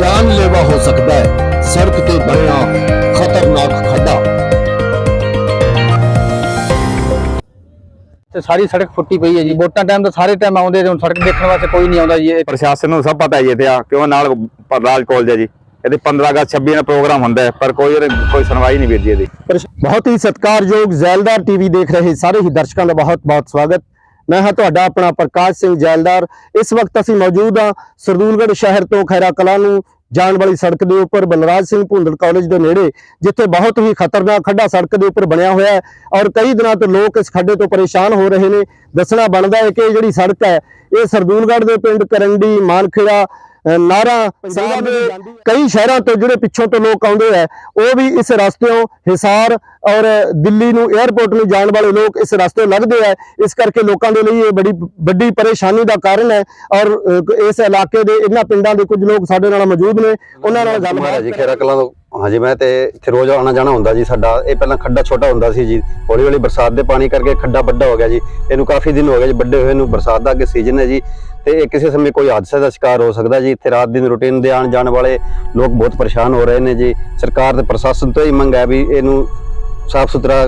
ਜਾਨਲੇਵਾ ਹੋ ਸਕਦਾ ਹੈ। ਸੜਕ ਤੇ ਬਣਿਆ ਖਤਰਨਾਕ ਖੱਡਾ ਤੇ ਸਾਰੀ ਸੜਕ ਫੁੱਟੀ ਪਈ ਹੈ ਜੀ। ਵੋਟਾਂ ਟਾਈਮ ਤਾਂ ਸਾਰੇ ਟਾਈਮ ਆਉਂਦੇ ਹੁਣ ਸੜਕ ਦੇਖਣ ਵਾਸਤੇ ਕੋਈ ਨਹੀਂ ਆਉਂਦਾ ਜੀ ਇਹ। ਪ੍ਰਸ਼ਾਸਨ ਨੂੰ ਸਭ ਪਤਾ ਹੀ ਇੱਥੇ ਆ ਕਿਉਂ ਨਾਲ ਰਾਜ ਕਾਲਜ ਹੈ ਜੀ। ਇਹਦੇ 15 ਅਗਸਤ 26 ਦਾ ਪ੍ਰੋਗਰਾਮ ਹੁੰਦਾ ਹੈ ਪਰ ਕੋਈ ਕੋਈ ਸੁਣਵਾਈ ਨਹੀਂ ਵੀਰ ਜੀ ਇਹਦੀ। ਬਹੁਤ ਹੀ ਸਤਿਕਾਰਯੋਗ ਜ਼ੈਲਦਾਰ ਟੀਵੀ ਦੇਖ ਰਹੇ ਸਾਰੇ ਹੀ ਦਰਸ਼ਕਾਂ ਦਾ ਬਹੁਤ-ਬਹੁਤ ਸਵਾਗਤ। ਮੈਂ ਹਾਂ ਤੁਹਾਡਾ ਆਪਣਾ ਪ੍ਰਕਾਸ਼ ਸਿੰਘ ਜ਼ੈਲਦਾਰ। ਇਸ ਵਕਤ ਅਸੀਂ ਮੌਜੂਦ ਹਾਂ ਸਰਦੂਲਗੜ੍ਹ ਸ਼ਹਿਰ ਤੋਂ ਖੈਰਾ ਕਲਾਂ ਨੂੰ ਜਾਣ ਵਾਲੀ ਸੜਕ ਦੇ ਉੱਪਰ, ਬਲਰਾਜ ਸਿੰਘ ਭੁੰਦੜ ਕਾਲਜ ਦੇ ਨੇੜੇ, ਜਿੱਥੇ ਬਹੁਤ ਹੀ ਖਤਰਨਾਕ ਖੱਡਾ ਸੜਕ ਦੇ ਉੱਪਰ ਬਣਿਆ ਹੋਇਆ ਹੈ ਔਰ ਕਈ ਦਿਨਾਂ ਤੋਂ ਲੋਕ ਇਸ ਖੱਡੇ ਤੋਂ ਪਰੇਸ਼ਾਨ ਹੋ ਰਹੇ ਨੇ। ਦੱਸਣਾ ਬਣਦਾ ਹੈ ਕਿ ਇਹ ਜਿਹੜੀ ਸੜਕ ਹੈ, ਇਹ ਸਰਦੂਲਗੜ੍ਹ ਦੇ ਪਿੰਡ ਕਰੰਡੀ, ਮਾਨਖੇੜਾ ਨਾਰਾ ਪੰਜਾਬ ਦੇ ਕਈ ਸ਼ਹਿਰਾਂ ਤੋਂ ਜਿਹੜੇ ਪਿੱਛੋਂ ਤੋਂ ਲੋਕ ਆਉਂਦੇ ਆ ਉਹ ਵੀ ਇਸ ਰਸਤਿਓਂ ਹਿਸਾਰ ਔਰ ਦਿੱਲੀ ਨੂੰ 에ਅਰਪੋਰਟ ਨੂੰ ਜਾਣ ਵਾਲੇ ਲੋਕ ਇਸ ਰਸਤੇ ਲੰਘਦੇ ਆ। ਇਸ ਕਰਕੇ ਲੋਕਾਂ ਦੇ ਲਈ ਇਹ ਬੜੀ ਵੱਡੀ ਪਰੇਸ਼ਾਨੀ ਦਾ ਕਾਰਨ ਹੈ ਔਰ ਇਸ ਇਲਾਕੇ ਦੇ ਇਹਨਾਂ ਪਿੰਡਾਂ ਦੇ ਕੁਝ ਲੋਕ ਸਾਡੇ ਨਾਲ ਮੌਜੂਦ ਨੇ ਉਹਨਾਂ ਨਾਲ ਮਹਾਰਾਜ ਗੱਲਬਾਤ ਜੀ ਖੇਰਾ ਕਲਾਂ ਤੋਂ ਹਾਂਜੀ, ਮੈਂ ਤੇ ਇੱਥੇ ਰੋਜ਼ ਆਉਣਾ ਜਾਣਾ ਹੁੰਦਾ ਜੀ ਸਾਡਾ। ਇਹ ਪਹਿਲਾਂ ਖੱਡਾ ਛੋਟਾ ਹੁੰਦਾ ਸੀ ਜੀ। ਹੌਲੀ ਹੌਲੀ ਬਰਸਾਤ ਦੇ ਪਾਣੀ ਕਰਕੇ ਖੱਡਾ ਵੱਡਾ ਹੋ ਗਿਆ ਜੀ। ਇਹਨੂੰ ਕਾਫੀ ਦਿਨ ਹੋ ਗਏ ਜੀ ਵੱਡੇ ਹੋਏ ਨੂੰ। ਬਰਸਾਤ ਦਾ ਅੱਗੇ ਸੀਜ਼ਨ ਹੈ ਜੀ। ਤੇ ਇਹ ਕਿਸੇ ਸਮੇਂ ਕੋਈ ਹਾਦਸੇ ਦਾ ਸ਼ਿਕਾਰ ਹੋ ਸਕਦਾ ਜੀ। ਇੱਥੇ ਰਾਤ ਦਿਨ ਰੂਟੀਨ ਦੇ ਆਣ ਜਾਣ ਵਾਲੇ ਲੋਕ ਬਹੁਤ ਪਰੇਸ਼ਾਨ ਹੋ ਰਹੇ ਨੇ ਜੀ। ਸਰਕਾਰ ਤੇ ਪ੍ਰਸ਼ਾਸਨ ਤੋਂ ਹੀ ਮੰਗ ਹੈ ਵੀ ਇਹਨੂੰ ਸਾਫ਼ ਸੁਥਰਾ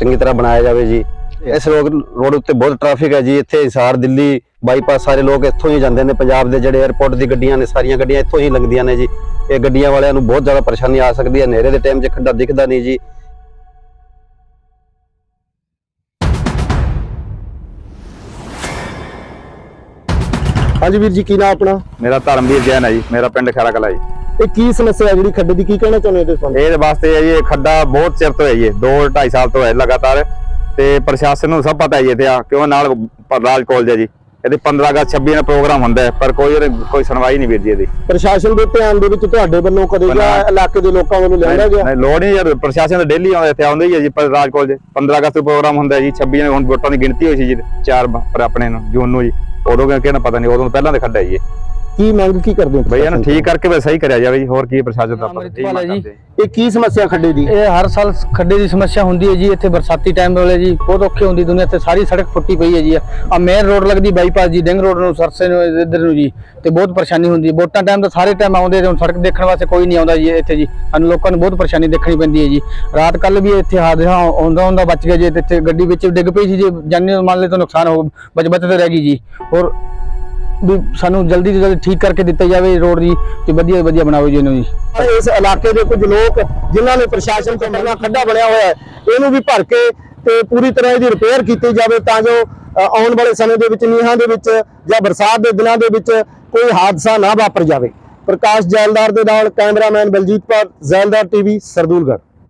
ਚੰਗੀ ਤਰ੍ਹਾਂ ਬਣਾਇਆ ਜਾਵੇ ਜੀ। ਇਸ ਰੋਡ ਰੋਡ ਉੱਤੇ ਬਹੁਤ ਟ੍ਰੈਫਿਕ ਹੈ ਜੀ ਇੱਥੇ ਹਿਸਾਰ ਦਿੱਲੀ ਬਾਈਪਾਸ ਸਾਰੇ ਲੋਕ ਇੱਥੋਂ ਹੀ ਜਾਂਦੇ ਨੇ ਪੰਜਾਬ ਦੇ ਜਿਹੜੇ 에ਅਰਪੋਰਟ ਦੀ ਗੱਡੀਆਂ ਨੇ ਸਾਰੀਆਂ ਗੱਡੀਆਂ ਇੱਥੋਂ ਹੀ ਲੰਘਦੀਆਂ ਨੇ ਜੀ। ਇਹ ਗੱਡੀਆਂ ਵਾਲਿਆਂ ਨੂੰ ਬਹੁਤ ਜ਼ਿਆਦਾ ਪਰੇਸ਼ਾਨੀ ਆ ਸਕਦੀ ਹੈ ਹਨੇਰੇ ਦੇ ਟਾਈਮ 'ਚ ਖੱਡਾ ਦਿਖਦਾ ਨਹੀਂ ਜੀ। ਹਾਂਜੀ ਵੀਰ ਜੀ ਕੀ ਨਾਮ ਆਪਣਾ? ਮੇਰਾ ਧਰਮਵੀਰ ਜੈਨ ਹੈ ਜੀ ਮੇਰਾ ਪਿੰਡ ਖੈਰਾ ਕਲਾ ਜੀ। ਇਹ ਕੀ ਸਮੱਸਿਆ ਹੈ ਜਿਹੜੀ ਖੱਡੇ ਦੀ ਕੀ ਕਹਿਣਾ ਚਾਹੁੰਦੇ ਹੋ ਤੁਸੀਂ? ਇਹਦੇ ਵਾਸਤੇ ਹੈ ਜੀ ਇਹ ਖੱਡਾ ਬਹੁਤ ਚਿਰ ਤੋਂ ਹੈ ਜੀ 2 2.5 ਸਾਲ ਤੋਂ ਹੈ ਲਗਾਤਾਰ। ਤੇ ਪ੍ਰਸ਼ਾਸਨ ਨੂੰ ਸਭ ਪਤਾ ਹੀ ਇੱਥੇ ਆ ਕਿਉਂ ਨਾਲ ਰਾਜ ਕਾਲਜ ਹੈ ਜੀ। ਇਹਦੇ 15 ਅਗਸਤ 26 ਦਾ ਪ੍ਰੋਗਰਾਮ ਹੁੰਦਾ ਪਰ ਕੋਈ ਕੋਈ ਸੁਣਵਾਈ ਨਹੀਂ ਵੀਰ ਜੀ ਇਹਦੀ। ਪ੍ਰਸ਼ਾਸਨ ਦੇ ਧਿਆਨ ਦੇ ਵਿੱਚ ਤੁਹਾਡੇ ਵੱਲੋਂ ਕਦੇ ਜਾਂ ਇਲਾਕੇ ਦੇ ਲੋਕਾਂ ਵੱਲੋਂ ਲਿਆਂਦਾ ਗਿਆ? ਨਹੀਂ ਲੋੜ ਨਹੀਂ ਯਾਰ ਪ੍ਰਸ਼ਾਸਨ ਤਾਂ ਡੇਲੀ ਆਉਂਦਾ ਇੱਥੇ ਆਉਂਦਾ ਹੀ ਹੈ ਜੀ ਪਰ ਰਾਜ ਕਾਲਜ। 15 ਅਗਸਤ ਨੂੰ ਪ੍ਰੋਗਰਾਮ ਹੁੰਦਾ ਜੀ 26 ਨੂੰ ਹੁਣ ਵੋਟਾਂ ਦੀ ਗਿਣਤੀ ਹੋਈ ਸੀ ਜੀ 4 ਪਰ ਆਪਣੇ ਨੂੰ ਜੂਨ ਨੂੰ ਜੀ। ਉਦੋਂ ਕਿਹਨਾਂ ਪਤਾ ਨਹੀਂ ਉਦੋਂ ਪਹਿਲਾਂ ਦੇ ਖੱਡਾ ਜੀ। ਕੀ ਮੰਗ ਕੀ ਕਰਦੇ ਹੋ ਬਈ ਇਹਨੂੰ ਠੀਕ ਕਰਕੇ ਬਸ ਸਹੀ ਕਰਿਆ ਜਾਵੇ ਜੀ ਹੋਰ ਕੀ ਪ੍ਰਸ਼ਾਸਨ ਦਾ ਅੰਮ੍ਰਿਤਪਾਲ ਹੈ ਜੀ। ਇਹ ਕੀ ਸਮੱਸਿਆ ਖੱਡੇ ਦੀ? ਇਹ ਹਰ ਸਾਲ ਖੱਡੇ ਦੀ ਸਮੱਸਿਆ ਹੁੰਦੀ ਹੈ ਜੀ ਇੱਥੇ ਬਰਸਾਤੀ ਟਾਈਮ ਵੇਲੇ ਜੀ ਬਹੁਤ ਔਖੀ ਹੁੰਦੀ ਦੁਨੀਆ ਤੇ ਸਾਰੀ ਸੜਕ ਫੁੱਟੀ ਪਈ ਹੈ ਜੀ। ਆ ਮੇਨ ਰੋਡ ਲੱਗਦੀ ਬਾਈਪਾਸ ਜੀ ਡਿੰਗ ਰੋਡ ਨੂੰ ਸਰਸੇ ਨੂੰ ਇੱਧਰ ਨੂੰ ਜੀ ਤੇ ਬਹੁਤ ਪਰੇਸ਼ਾਨੀ ਹੁੰਦੀ ਹੈ। ਵੋਟਾਂ ਟਾਈਮ ਤਾਂ ਸਾਰੇ ਟਾਈਮ ਆਉਂਦੇ ਨੇ ਹੁਣ ਸੜਕ ਦੇਖਣ ਵਾਸਤੇ ਕੋਈ ਨਹੀਂ ਆਉਂਦਾ ਜੀ ਇੱਥੇ ਜੀ। ਸਾਨੂੰ ਲੋਕਾਂ ਨੂੰ ਬਹੁਤ ਪਰੇਸ਼ਾਨੀ ਦੇਖਣੀ ਪੈਂਦੀ ਹੈ ਜੀ। ਰਾਤ ਕੱਲ ਵੀ ਇੱਥੇ ਹਾਦਸਾ ਆਉਂਦਾ ਹੁੰਦਾ ਬਚ ਗਿਆ ਜੀ ਤੇ ਇੱਥੇ ਗੱਡੀ ਵਿੱਚ ਡਿੱਗ ਪਈ ਸੀ ਜੀ ਜਾਨੀ ਮੰਨ ਲੈ ਤਾਂ ਨੁਕਸਾਨ ਹੋ ਬਚ ਬਚ ਤੇ ਰਹਿ ਗਈ ਜੀ। ਔਰ ਵੀ ਸਾਨੂੰ ਜਲਦੀ ਤੋਂ ਜਲਦੀ ਠੀਕ ਕਰਕੇ ਦਿੱਤਾ ਜਾਵੇ ਰੋਡ ਦੀ ਤੇ ਵਧੀਆ ਤੋਂ ਵਧੀਆ ਬਣਾਓ ਜੀ ਇਹਨੂੰ ਜੀ। ਇਸ ਇਲਾਕੇ ਦੇ ਕੁਝ ਲੋਕ ਜਿਨ੍ਹਾਂ ਨੇ ਪ੍ਰਸ਼ਾਸਨ ਤੋਂ ਮੰਗਣਾ ਖੱਡਾ ਬਣਿਆ ਹੋਇਆ ਹੈ, ਇਹਨੂੰ ਵੀ ਭਰ ਕੇ ਤੇ ਪੂਰੀ ਤਰ੍ਹਾਂ ਇਹਦੀ ਰਿਪੇਅਰ ਕੀਤੀ ਜਾਵੇ ਤਾਂ ਜੋ ਆਉਣ ਵਾਲੇ ਸਮੇਂ ਦੇ ਵਿੱਚ, ਨੀਹਾਂ ਦੇ ਵਿੱਚ ਜਾਂ ਬਰਸਾਤ ਦੇ ਦਿਨਾਂ ਦੇ ਵਿੱਚ ਕੋਈ ਹਾਦਸਾ ਨਾ ਵਾਪਰ ਜਾਵੇ। ਪ੍ਰਕਾਸ਼ ਜੈਲਦਾਰ ਦੇ ਨਾਲ ਕੈਮਰਾਮੈਨ ਬਲਜੀਤ ਪਾਲ ਜ਼ੈਲਦਾਰ ਟੀਵੀ, ਸਰਦੂਲਗੜ੍ਹ।